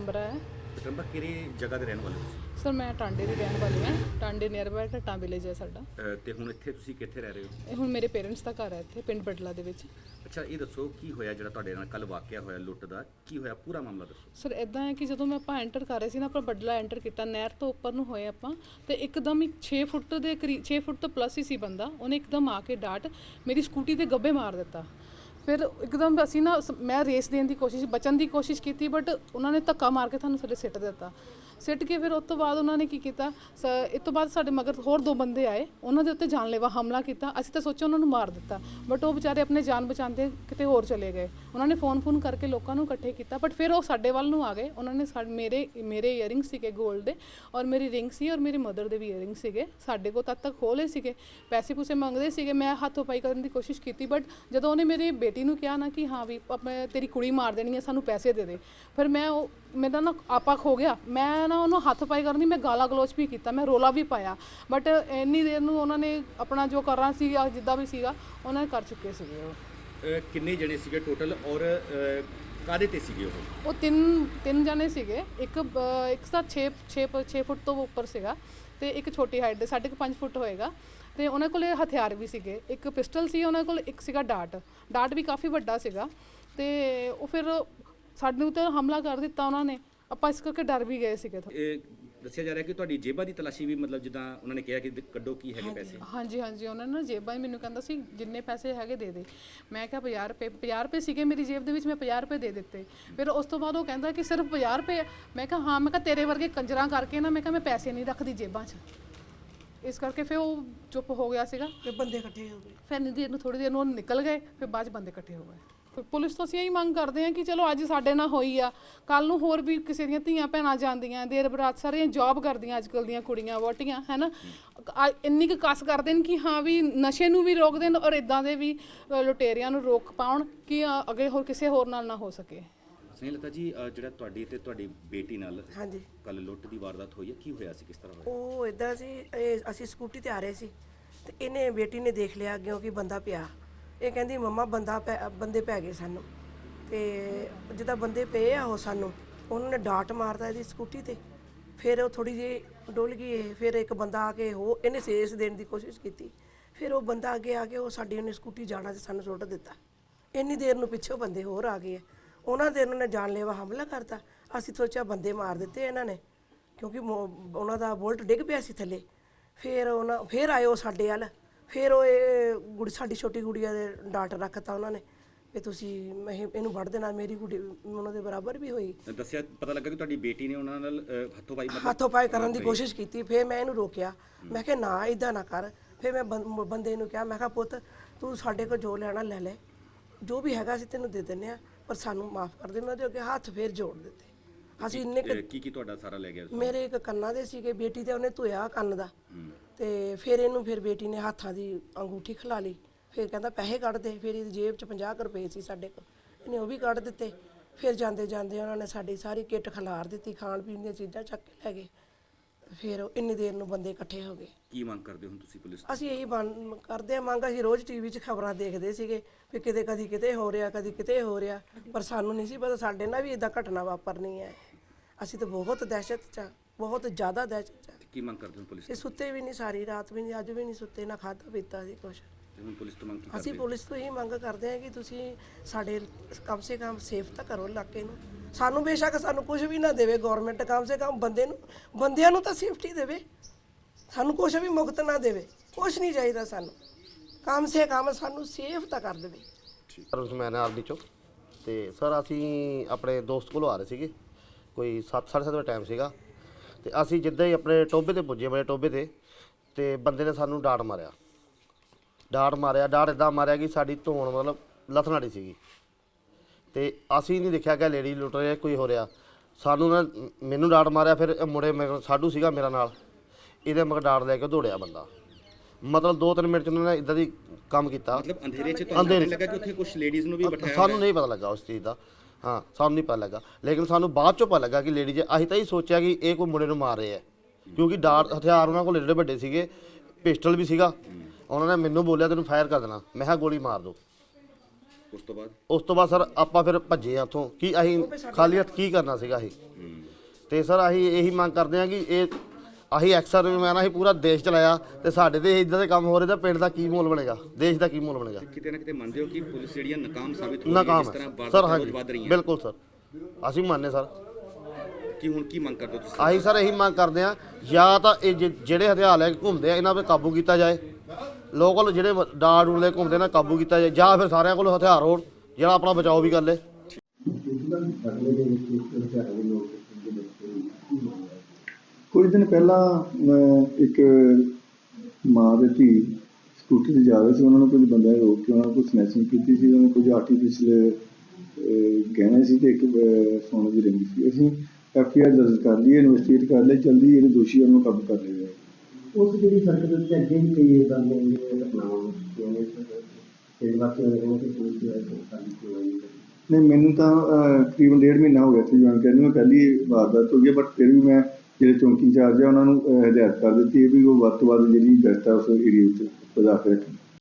ਪਟੰਬਰਾ ਹੈ। ਪਟੰਬਾ ਕਿਹੜੀ ਜਗ੍ਹਾ ਦੇ ਰਹਿਣ ਵਾਲੇ ਹੋ ਤੁਸੀਂ? ਸਰ ਮੈਂ ਟਾਂਡੇ ਦੀ ਰਹਿਣ ਵਾਲੀ ਹਾਂ। ਟਾਂਡੇ ਨੀਅਰ ਬਾਈ ਟੱਟਾਂ ਵਿਲੇਜ ਹੈ ਸਾਡਾ। ਅਹ ਤੇ ਹੁਣ ਇੱਥੇ ਤੁਸੀਂ ਕਿੱਥੇ ਰਹਿ ਰਹੇ ਹੋ? ਇਹ ਹੁਣ ਮੇਰੇ ਪੇਰੈਂਟਸ ਦਾ ਘਰ ਹੈ ਇੱਥੇ ਪਿੰਡ ਬਟਲਾ ਦੇ ਵਿੱਚ। ਅੱਛਾ ਇਹ ਦੱਸੋ ਕੀ ਹੋਇਆ ਜਿਹੜਾ ਤੁਹਾਡੇ ਨਾਲ ਕੱਲ ਵਾਕਿਆ ਹੋਇਆ ਲੁੱਟ ਦਾ? ਕੀ ਹੋਇਆ? ਪੂਰਾ ਮਾਮਲਾ ਦੱਸੋ। ਸਰ ਇਦਾਂ ਹੈ ਕਿ ਜਦੋਂ ਮੈਂ ਆਪਾਂ ਐਂਟਰ ਕਰ ਰਹੇ ਸੀ ਨਾ ਆਪਾਂ ਬਟਲਾ ਐਂਟਰ ਕੀਤਾ। ਨਹਿਰ ਤੋਂ ਉੱਪਰ ਨੂੰ ਹੋਏ ਆਪਾਂ। ਤੇ ਇੱਕਦਮ ਇੱਕ 6 ਫੁੱਟ ਦੇ ਕਰੀਬ 6 ਫੁੱਟ ਤੋਂ ਪਲੱਸ ਹੀ ਸੀ ਬੰਦਾ। ਉਹਨੇ ਇੱਕਦਮ ਆ ਕੇ ਡਾਟ ਮੇਰੀ ਸਕੂਟੀ ਦੇ ਗੱਬੇ ਮਾਰ ਦਿੱਤਾ। ਫਿਰ ਇੱਕਦਮ ਅਸੀਂ ਨਾ ਸ- ਮੈਂ ਰੇਸ ਦੇਣ ਦੀ ਕੋਸ਼ਿਸ਼, ਬਚਣ ਦੀ ਕੋਸ਼ਿਸ਼ ਕੀਤੀ ਬਟ ਉਹਨਾਂ ਨੇ ਧੱਕਾ ਮਾਰ ਕੇ ਤੁਹਾਨੂੰ ਥੱਲੇ ਸਿੱਟ ਦਿੱਤਾ। ਸਿੱਟ ਕੇ ਫਿਰ ਉਸ ਤੋਂ ਬਾਅਦ ਉਹਨਾਂ ਨੇ ਕੀ ਕੀਤਾ? ਸ- ਇਸ ਤੋਂ ਬਾਅਦ ਸਾਡੇ ਮਗਰ ਹੋਰ ਦੋ ਬੰਦੇ ਆਏ। ਉਹਨਾਂ ਦੇ ਉੱਤੇ ਜਾਨਲੇਵਾ ਹਮਲਾ ਕੀਤਾ। ਅਸੀਂ ਤਾਂ ਸੋਚਿਆ ਉਹਨਾਂ ਨੂੰ ਮਾਰ ਦਿੱਤਾ। ਬਟ ਉਹ ਵਿਚਾਰੇ ਆਪਣੇ ਜਾਨ ਬਚਾਉਂਦੇ ਕਿਤੇ ਹੋਰ ਚਲੇ ਗਏ। ਉਹਨਾਂ ਨੇ ਫੋਨ ਫੋਨ ਕਰਕੇ ਲੋਕਾਂ ਨੂੰ ਇਕੱਠੇ ਕੀਤਾ। ਬਟ ਫਿਰ ਉਹ ਸਾਡੇ ਵੱਲ ਨੂੰ ਆ ਗਏ। ਉਹਨਾਂ ਨੇ ਸਾਡੇ ਮੇਰੇ ਮੇਰੇ ਇਅਰਿੰਗ ਸੀਗੇ 골ਡ ਦੇ ਔਰ ਮੇਰੀ ਰਿੰਗ ਸੀ ਔਰ ਮੇਰੀ ਮਦਰ ਦੇ ਵੀ ਇਅਰਿੰਗ ਸੀਗੇ। ਸਾਡੇ ਕੋਲ ਤਦ ਤੱਕ ਖੋਲੇ ਸੀਗੇ। ਪੈਸੇ ਪੂਸੇ ਮੰਗਦੇ ਸੀਗੇ। ਮੈਂ ਹੱਥੋਂ ਪਾਈ ਕਰਨ ਦੀ ਕੋਸ਼ਿਸ਼ ਕੀਤੀ। ਬਟ ਜਦੋਂ ਉਹਨੇ ਮੇਰੀ ਬੇਟੀ ਨੂੰ ਕਿਹਾ ਨਾ ਕਿ ਹਾਂ ਵੀ ਆਪਾਂ ਤੇਰੀ ਕੁੜੀ ਮਾਰ ਦੇਣੀ ਹੈ, ਸਾਨੂੰ ਪੈਸੇ ਦੇ ਦੇ। ਫਿਰ ਮੈਂ ਉਹ, ਮੇਰਾ ਨਾ ਆਪਾ ਖੋ ਗਿਆ। ਮੈਂ ਨਾ ਉਹਨੂੰ ਹੱਥ ਪਾਈ ਕਰਨ ਦੀ ਮੈਂ ਗਾਲਾਂ ਗਲੋਚ ਵੀ ਕੀਤਾ ਮੈਂ ਰੋਲਾ ਵੀ ਪਾਇਆ। ਬਟ ਇੰਨੀ ਦੇਰ ਨੂੰ ਉਹਨਾਂ ਨੇ ਆਪਣਾ ਜੋ ਕਰਨਾ ਸੀ ਜਿੱਦਾਂ ਵੀ ਸੀਗਾ ਉਹਨਾਂ ਨੇ ਕਰ ਚੁੱਕੇ ਸੀਗੇ ਉਹ। ਕਿੰਨੇ ਜਣੇ ਸੀਗੇ ਟੋਟਲ ਔਰ ਕਾਹਦੇ ਤੇ ਸੀਗੇ ਉਹ? ਉਹ ਤਿੰਨ ਤਿੰਨ ਜਣੇ ਸੀਗੇ। ਇੱਕ ਇੱਕ ਤਾਂ 6 6 6 ਫੁੱਟ ਤੋਂ ਉੱਪਰ ਸੀਗਾ ਤੇ ਇੱਕ ਛੋਟੀ ਹਾਈਟ ਦੇ ਸਾਢੇ ਕੁ 5 ਫੁੱਟ ਹੋਏਗਾ। ਤੇ ਉਹਨਾਂ ਕੋਲੇ ਹਥਿਆਰ ਵੀ ਸੀਗੇ। ਇੱਕ ਪਿਸਟਲ ਸੀ ਉਹਨਾਂ ਕੋਲ ਇੱਕ ਸੀਗਾ ਡਾਟ। ਡਾਟ ਵੀ ਕਾਫੀ ਵੱਡਾ ਸੀਗਾ। ਤੇ ਉਹ ਫਿਰ ਸਾਡੇ ਉੱਤੇ ਹਮਲਾ ਕਰ ਦਿੱਤਾ ਉਹਨਾਂ ਨੇ। ਆਪਾਂ ਇਸ ਕਰਕੇ ਡਰ ਵੀ ਗਏ ਸੀਗੇ ਥੋੜ੍ਹੇ। ਇਹ ਦੱਸਿਆ ਜਾ ਰਿਹਾ ਕਿ ਤੁਹਾਡੀ ਜੇਬਾਂ ਦੀ ਤਲਾਸ਼ੀ ਵੀ ਮਤਲਬ ਜਿੱਦਾਂ ਉਹਨਾਂ ਨੇ ਕਿਹਾ ਕਿ ਕੱਢੋ ਕੀ ਹੈਗੇ ਪੈਸੇ। ਹਾਂਜੀ ਹਾਂਜੀ ਉਹਨਾਂ ਨੇ ਨਾ ਜੇਬਾਂ 'ਚ ਮੈਨੂੰ ਕਹਿੰਦਾ ਸੀ ਜਿੰਨੇ ਪੈਸੇ ਹੈਗੇ ਦੇ ਦੇ। ਮੈਂ ਕਿਹਾ 50 ਰੁਪਏ 50 ਰੁਪਏ ਸੀਗੇ ਮੇਰੀ ਜੇਬ ਦੇ ਵਿੱਚ ਮੈਂ 50 ਰੁਪਏ ਦੇ ਦਿੱਤੇ। ਫਿਰ ਉਸ ਤੋਂ ਬਾਅਦ ਉਹ ਕਹਿੰਦਾ ਕਿ ਸਿਰਫ 50 ਰੁਪਏ ਆ। ਮੈਂ ਕਿਹਾ ਹਾਂ ਮੈਂ ਕਿਹਾ ਤੇਰੇ ਵਰਗੇ ਕੰਜਰਾਂ ਕਰਕੇ ਨਾ ਮੈਂ ਕਿਹਾ ਮੈਂ ਪੈਸੇ ਨਹੀਂ ਰੱਖਦੀ ਜੇਬਾਂ 'ਚ। ਇਸ ਕਰਕੇ ਫਿਰ ਉਹ ਚੁੱਪ ਹੋ ਗਿਆ ਸੀਗਾ। ਤੇ ਬੰਦੇ ਇਕੱਠੇ ਹੋ ਗਏ। ਫਿਰ ਨਿਧੀ ਨੂੰ ਥੋੜੀ ਦੇਰ ਨੂੰ ਉਹ ਨਿਕਲ ਗਏ ਫਿਰ ਬਾਅਦ 'ਚ ਬੰਦੇ ਇਕੱਠੇ ਹੋ ਗਏ। ਪੁਲਿਸ ਤੋਂ ਅਸੀਂ ਇਹੀ ਮੰਗ ਕਰਦੇ ਹਾਂ ਕਿ ਚਲੋ ਅੱਜ ਸਾਡੇ ਨਾਲ ਹੋਈ ਆ ਕੱਲ ਨੂੰ ਹੋਰ ਵੀ ਕਿਸੇ ਦੀਆਂ ਧੀਆਂ ਭੈਣਾਂ ਜਾਂਦੀਆਂ ਦੇਰ ਬਰਾਤ ਸਾਰੀਆਂ ਜੌਬ ਕਰਦੀਆਂ ਅੱਜ ਕੱਲ ਦੀਆਂ ਕੁੜੀਆਂ ਵੋਟੀਆਂ ਹੈਨਾ? ਆ- ਇੰਨੀ ਕੁ ਕਸ ਕਰਦੇ ਨੇ ਕਿ ਹਾਂ ਵੀ ਨਸ਼ੇ ਨੂੰ ਵੀ ਰੋਕ ਦੇਣ ਔਰ ਇਦਾਂ ਦੇ ਵੀ ਅ, ਲੁਟੇਰਿਆਂ ਨੂੰ ਰੋਕ ਪਾਉਣ ਕਿ ਅ, ਅੱਗੇ ਹੋਰ ਕਿਸੇ ਹੋਰ ਨਾਲ ਨਾ ਹੋ ਸਕੇ। ਸਨੇਹਲਤਾ ਜੀ ਅਹ, ਜਿਹੜਾ ਤੁਹਾਡੀ ਤੇ ਤੁਹਾਡੀ ਬੇਟੀ ਨਾਲ ਹਾਂਜੀ। ਕੱਲ ਲੁੱਟ ਦੀ ਵਾਰਦਾਤ ਹੋਈ ਹੈ ਕੀ ਹੋਇਆ ਸੀ ਕਿਸ ਤਰ੍ਹਾਂ ਹੋਇਆ? ਉਹ ਇਦਾਂ ਸੀ ਇਹ ਅਸੀਂ ਸਕੂਟੀ ਤੇ ਆ ਰਹੇ ਸੀ ਤੇ ਇਹਨੇ ਬੇਟੀ ਨੇ ਦੇਖ ਲਿਆ ਅੱਗੇ ਕਿ ਬੰਦਾ ਪਿਆ। ਇਹ ਕਹਿੰਦੀ, ਮੰਮਾ, ਬੰਦਾ ਪੈ- ਬੰਦੇ ਪੈ ਗਏ ਸਾਨੂੰ। ਤੇ ਜਿੱਦਾਂ ਬੰਦੇ ਪਏ ਆ ਉਹ ਸਾਨੂੰ, ਉਹਨਾਂ ਨੇ ਡਾਟ ਮਾਰਤਾ ਇਹਦੀ ਸਕੂਟੀ ਤੇ। ਫਿਰ ਉਹ ਥੋੜੀ ਜਿਹੀ ਡੁੱਲ ਗਈ ਇਹ, ਫਿਰ ਇੱਕ ਬੰਦਾ ਆ ਕੇ ਉਹ ਇਹਨੇ ਸੇਸ ਦੇਣ ਦੀ ਕੋਸ਼ਿਸ਼ ਕੀਤੀ। ਫਿਰ ਉਹ ਬੰਦਾ ਅੱਗੇ ਆ ਕੇ ਉਹ ਸਾਡੀ ਉਹਨੇ ਸਕੂਟੀ ਜਾਣਾ ਤੇ ਸਾਨੂੰ ਸੁੱਟ ਦਿੱਤਾ। ਇੰਨੀ ਦੇਰ ਨੂੰ ਪਿੱਛੋਂ ਬੰਦੇ ਹੋਰ ਆ ਗਏ ਆ। ਉਹਨਾਂ ਦੇ ਉਹਨਾਂ ਨੇ ਜਾਨਲੇਵਾ ਹਮਲਾ ਕਰਤਾ। ਅਸੀਂ ਸੋਚਿਆ ਬੰਦੇ ਮਾਰ ਦਿੱਤੇ ਇਹਨਾਂ ਨੇ, ਕਿਉਂਕਿ ਮੋ- ਉਹਨਾਂ ਦਾ ਬੁਲਟ ਡਿੱਗ ਪਿਆ ਸੀ ਥੱਲੇ। ਫਿਰ ਉਹਨਾਂ, ਫਿਰ ਆਏ ਉਹ ਸਾਡੇ ਵੱਲ। ਫਿਰ ਉਹ ਇਹ ਗੁੜੀ ਸਾਡੀ ਛੋਟੀ ਗੁੜੀਆ ਦੇ ਡਾਟ ਰੱਖਤਾ ਉਹਨਾਂ ਨੇ ਵੀ ਤੁਸੀਂ ਮੈਂ ਇਹ- ਇਹਨੂੰ ਵੜ ਦੇਣਾ ਮੇਰੀ ਗੁੜੀ ਉਹਨਾਂ ਦੇ ਬਰਾਬਰ ਵੀ ਹੋਈ। ਦੱਸਿਆ ਪਤਾ ਲੱਗਾ ਕਿ ਤੁਹਾਡੀ ਬੇਟੀ ਨੇ ਉਹਨਾਂ ਨਾਲ ਹੱਥੋਂ ਪਾਈ ਮਤਲਬ ਹੱਥੋਂ ਪਾਈ ਕਰਨ ਦੀ ਕੋਸ਼ਿਸ਼ ਕੀਤੀ ਫਿਰ ਮੈਂ ਇਹਨੂੰ ਰੋਕਿਆ। ਮੈਂ ਕਿਹਾ ਨਾ ਇਦਾਂ ਨਾ ਕਰ। ਫਿਰ ਮੈਂ ਬੰ- ਮ- ਬੰਦੇ ਨੂੰ ਕਿਹਾ ਮੈਂ ਕਿਹਾ ਪੁੱਤ ਤੂੰ ਸਾਡੇ ਕੋਲ ਜੋ ਲੈਣਾ ਲੈ ਲੈ। ਜੋ ਵੀ ਹੈਗਾ ਅਸੀਂ ਤੈਨੂੰ ਦੇ ਦਿੰਨੇ ਆ ਪਰ ਸਾਨੂੰ ਮਾਫ ਕਰ ਦੇ। ਮੈਂ ਉਹਦੇ ਅੱਗੇ ਹੱਥ ਫੇਰ ਜੋੜ ਦਿੱਤੇ। ਅਸੀਂ ਇੰਨੇ ਕੀ ਕੀ ਤੁਹਾਡਾ ਸਾਰਾ ਲੈ ਗਿਆ ਮੇਰੇ ਇੱਕ ਕੰਨਾਂ ਦੇ ਸੀਗੇ ਬੇਟੀ ਤੇ ਉਹਨੇ ਧੋਇਆ ਕੰਨ ਦਾ। ਤੇ ਫਿਰ ਇਹਨੂੰ ਫਿਰ ਬੇਟੀ ਨੇ ਹੱਥਾਂ ਦੀ ਅੰਗੂਠੀ ਖਿਲਾ ਲਈ। ਫਿਰ ਕਹਿੰਦਾ ਪੈਸੇ ਕੱਢ ਦੇ ਫਿਰ ਇਹਦੀ ਜੇਬ 'ਚ 50 ਕੁ ਰੁਪਏ ਸੀ ਸਾਡੇ ਕੋਲ। ਇਹਨੇ ਉਹ ਵੀ ਕੱਢ ਦਿੱਤੇ। ਫਿਰ ਜਾਂਦੇ ਜਾਂਦੇ ਉਹਨਾਂ ਨੇ ਸਾਡੀ ਸਾਰੀ ਕਿੱਟ ਖਿਲਾਰ ਦਿੱਤੀ ਖਾਣ ਪੀਣ ਦੀਆਂ ਚੀਜ਼ਾਂ ਚੱਕ ਕੇ ਲੈ ਗਏ। ਫਿਰ ਉਹ ਇੰਨੀ ਦੇਰ ਨੂੰ ਬੰਦੇ ਇਕੱਠੇ ਹੋ ਗਏ। ਕੀ ਮੰਗ ਕਰਦੇ ਹੋ ਹੁਣ ਤੁਸੀਂ ਪੁਲਿਸ ਤੋਂ? ਅਸੀਂ ਇਹੀ ਬਣ- ਕਰਦੇ ਆ ਮੰਗ ਅਸੀਂ ਰੋਜ਼ ਟੀਵੀ 'ਚ ਖਬਰਾਂ ਦੇਖਦੇ ਸੀਗੇ ਵੀ ਕਿਤੇ ਕਦੀ ਕਿਤੇ ਹੋ ਰਿਹਾ ਕਦੀ ਕਿਤੇ ਹੋ ਰਿਹਾ ਪਰ ਸਾਨੂੰ ਨਹੀਂ ਸੀ ਪਤਾ ਸਾਡੇ ਨਾਲ ਵੀ ਇਦਾਂ ਘਟਨਾ ਵਾਪਰਨੀ ਹੈ। ਅਸੀਂ ਤਾਂ ਬਹੁਤ ਦਹਿਸ਼ਤ 'ਚ ਆ, ਬਹੁਤ ਜ਼ਿਆਦਾ ਦਹਿਸ਼ਤ 'ਚ ਆ। ਕੀ ਮੰਗ ਕਰਦੇ ਹੋ ਪੁਲਿਸ ਤੇ? ਸੁੱਤੇ ਵੀ ਨਹੀਂ ਸਾਰੀ ਰਾਤ ਵੀ ਨਹੀਂ ਅੱਜ ਵੀ ਨਹੀਂ ਸੁੱਤੇ ਨਾ ਖਾਧਾ ਪੀਤਾ ਸੀ ਕੁਛ। ਤੇ ਹੁਣ ਪੁਲਿਸ ਤੋਂ ਮੰਗ ਕੀ ਅਸੀਂ ਕਰਦੇ ਹੋ? ਪੁਲਿਸ ਤੋਂ ਹੀ ਮੰਗ ਕਰਦੇ ਹਾਂ ਕਿ ਤੁਸੀਂ ਸਾਡੇ ਕਮ ਸੇ ਕਮ ਸੇਫ ਤਾਂ ਕਰੋ ਇਲਾਕੇ ਨੂੰ। ਸਾਨੂੰ ਬੇਸ਼ੱਕ ਸਾਨੂੰ ਕੁਝ ਵੀ ਨਾ ਦੇਵੇ ਗਵਰਨਮੈਂਟ ਕਮ ਸੇ ਕਮ ਬੰਦੇ ਨੂੰ ਬੰਦਿਆਂ ਨੂੰ ਤਾਂ ਸੇਫਟੀ ਦੇਵੇ। ਸਾਨੂੰ ਕੁਝ ਵੀ ਮੁਕਤ ਨਾ ਦੇਵੇ ਕੁਝ ਨਹੀਂ ਚਾਹੀਦਾ ਸਾਨੂੰ। ਕਮ ਸੇ ਕਮ ਸਾਨੂੰ ਸੇਫ ਤਾਂ ਕਰ ਦੇਵੇ। ਸਰ ਉਸਮੈਨ ਆਰਮੀ ਚੋਂ। ਤੇ ਸਰ ਅਸੀਂ ਆਪਣੇ ਦੋਸਤ ਕੋਲੋਂ ਆ ਰਹੇ ਸੀਗੇ। ਕੋਈ 7:30 ਵਜੇ ਟਾਈਮ ਸੀਗਾ। ਤੇ ਅਸੀਂ ਜਿੱਦਾਂ ਹੀ ਆਪਣੇ ਟੋਬੇ ਤੇ ਪੁੱਜੇ ਬੜੇ ਟੋਬੇ ਤੇ ਤੇ ਬੰਦੇ ਨੇ ਸਾਨੂੰ ਡਾਟ ਮਾਰਿਆ। ਡਾਟ ਮਾਰਿਆ ਡਾਟ ਇਦਾਂ ਮਾਰਿਆ ਕਿ ਸਾਡੀ ਧੌਣ ਮਤਲਬ ਲਥਨਾੜੀ ਸੀਗੀ। ਤੇ ਅਸੀਂ ਨਹੀਂ ਦੇਖਿਆ ਕਿ ਲੇਡੀ ਲੁੱਟ ਰਿਹਾ ਕੋਈ ਹੋ ਰਿਹਾ। ਸਾਨੂੰ ਨਾ ਮੈਨੂੰ ਡਾਟ ਮਾਰਿਆ ਫਿਰ ਇਹ ਮੁੰਡੇ ਮੇਰੇ ਸਾਡੂ ਸੀਗਾ ਮੇਰਾ ਨਾਲ। ਇਹਦੇ ਮਗਰ ਡਾਟ ਲੈ ਕੇ ਦੌੜਿਆ ਬੰਦਾ। ਮਤਲਬ 2-3 ਮਿੰਟ ਚ ਉਹਨਾਂ ਨੇ ਇਦਾਂ ਦੀ ਕੰਮ ਕੀਤਾ। ਮਤਲਬ ਅੰਧੇਰੇ 'ਚ ਤੁਹਾਨੂੰ ਲੱਗਾ ਕਿ ਉੱਥੇ ਕੁਝ ਲੇਡੀਜ਼ ਨੂੰ ਵੀ ਬਿਠਾਇਆ ਸਾਨੂੰ ਨਹੀਂ ਪਤਾ ਲੱਗਾ ਉਸ ਚੀਜ਼ ਦਾ। ਹਾਂ ਸਾਨੂੰ ਨਹੀਂ ਪਤਾ ਲੱਗਾ। ਲੇਕਿਨ ਸਾਨੂੰ ਬਾਅਦ ਚੋਂ ਪਤਾ ਲੱਗਾ ਕਿ ਲੇਡੀ ਜੇ ਅਸੀਂ ਤਾਂ ਹੀ ਸੋਚਿਆ ਕਿ ਇਹ ਕੋਈ ਮੁੰਡੇ ਨੂੰ ਮਾਰ ਰਹੇ ਆ। ਕਿਉਂਕਿ ਡਾਟ ਹਥਿਆਰ ਉਹਨਾਂ ਕੋਲ ਏਡੇ ਵੱਡੇ ਸੀਗੇ ਪਿਸਟਲ ਵੀ ਸੀਗਾ। ਉਹਨਾਂ ਨੇ ਮੈਨੂੰ ਬੋਲਿਆ ਤੈਨੂੰ ਫਾਇਰ ਕਰ ਦੇਣਾ। ਮੈਂ ਕਿਹਾ ਗੋਲੀ ਮਾਰ ਦੋ। ਉਸ ਤੋਂ ਬਾਅਦ? ਉਸ ਤੋਂ ਬਾਅਦ ਸਰ ਆਪਾਂ ਫਿਰ ਭੱਜੇ ਆ ਉੱਥੋਂ। ਕੀ ਅਸੀਂ ਖਾਲੀ ਹੱਥ ਕੀ ਕਰਨਾ ਸੀਗਾ ਅਸੀਂ? ਤੇ ਸਰ ਅਸੀਂ ਇਹੀ ਮੰਗ ਕਰਦੇ ਹਾਂ ਕਿ ਇਹ ਅਸੀਂ ਐਕਸਰ ਮੈਂ ਨਾ ਅਸੀਂ ਪੂਰਾ ਦੇਸ਼ ਚਲਾਇਆ ਤੇ ਸਾਡੇ ਤੇ ਇਦਾਂ ਦੇ ਕੰਮ ਹੋ ਰਹੇ ਤਾਂ ਪਿੰਡ ਦਾ ਕੀ ਮੁੱਲ ਬਣੇਗਾ? ਦੇਸ਼ ਦਾ ਕੀ ਮੁੱਲ ਬਣੇਗਾ? ਕਿਤੇ ਨਾ ਕਿਤੇ ਮੰਨਦੇ ਹੋ ਕਿ ਪੁਲਿਸ ਜਿਹੜੀਆਂ ਨਾਕਾਮ ਸਾਬਿਤ ਹੋ ਰਹੀ ਹੈ ਜਿਸ ਤਰ੍ਹਾਂ ਸਰ ਹਾਂਜੀ। ਵੱਧ ਰਹੀਆਂ ਬਿਲਕੁਲ ਸਰ। ਅਸੀਂ ਮੰਨਦੇ ਸਰ। ਕੀ ਹੁਣ ਕੀ ਮੰਗ ਕਰਦੇ ਹੋ ਤੁਸੀਂ? ਅਸੀਂ ਸਰ ਇਹੀ ਮੰਗ ਕਰਦੇ ਹਾਂ ਜਾਂ ਤਾਂ ਇਹ ਜਿਹੜੇ ਹਥਿਆਰ ਲੈ ਕੇ ਘੁੰਮਦੇ ਆ ਇਹਨਾਂ 'ਤੇ ਕਾਬੂ ਕੀਤਾ ਜਾਏ। ਲੋਕਲ ਜਿਹੜੇ ਡਾਰ ਡੂਰ ਲੈ ਕੇ ਘੁੰਮਦੇ ਨਾ ਕਾਬੂ ਕੀਤਾ ਜਾਏ ਜਾਂ ਫਿਰ ਸਾਰਿਆਂ ਕੋਲ ਹਥਿਆਰ ਹੋਣ ਜਿਹੜਾ ਆਪਣਾ ਬਚਾਓ ਵੀ ਕਰ ਲੇ। ਕੁਝ ਦਿਨ ਪਹਿਲਾਂ ਮੈਂ ਇੱਕ ਮਾਂ ਦੇ ਧੀ ਸਕੂਟਰ ਤੇ ਜਾ ਰਹੇ ਸੀ ਉਹਨਾਂ ਨੂੰ ਕੁਝ ਬੰਦਿਆਂ ਨੇ ਰੋਕ ਕੇ ਉਹਨਾਂ ਕੋਲ ਸਨੈਚਿੰਗ ਕੀਤੀ ਸੀ ਉਹਨਾਂ ਨੇ ਕੁਝ ਆਰਟੀਫਿਸ਼ਲ ਗਹਿਣੇ ਸੀ ਤੇ ਇੱਕ ਸੋਨੇ ਦੀ ਰਿੰਗ ਸੀ। ਅਸੀਂ ਐਫ ਆਈ ਆਰ ਦਰਜ ਕਰ ਲਈ ਇਨਵੈਸਟੀਗੇਟ ਕਰ ਲਈ ਜਲਦੀ ਜਿਹੜੇ ਦੋਸ਼ੀ ਉਹਨਾਂ ਨੂੰ ਕਾਬੂ ਕਰ ਲਿਆ ਉਸ ਜਿਹੜੀ ਸੜਕ ਦੇ ਉੱਤੇ ਅੱਗੇ ਵੀ ਕਈ ਇਦਾਂ ਜਿਹੜੀਆਂ ਘਟਨਾਵਾਂ ਤੇ ਹੋਏ ਨੇ ਕਿ ਪੁਲਿਸ ਦੀ ਨਹੀਂ ਮੈਨੂੰ ਤਾਂ ਤਕਰੀਬਨ ਡੇਢ ਮਹੀਨਾ ਹੋ ਗਿਆ ਸੀ ਜੁਆਇਨ ਕਰਨ ਨੂੰ ਮੈਂ ਪਹਿਲੀ ਵਾਰਦਾਤ ਹੋ ਗਈ ਬਟ ਫਿਰ ਵੀ ਮੈਂ ਜਿਹੜੇ ਚੌਂਕੀ ਇੰਚਾਰਜ ਆ, ਉਹਨਾਂ ਨੂੰ ਹਦਾਇਤ ਕਰ ਦਿੱਤੀ ਹੈ ਵੀ ਉਹ ਵੱਧ ਤੋਂ ਵੱਧ ਜਿਹੜੀ ਗਸ਼ਤ ਹੈ ਉਸ ਏਰੀਏ 'ਚ ਵਧਾ ਕੇ ਰੱਖਣ।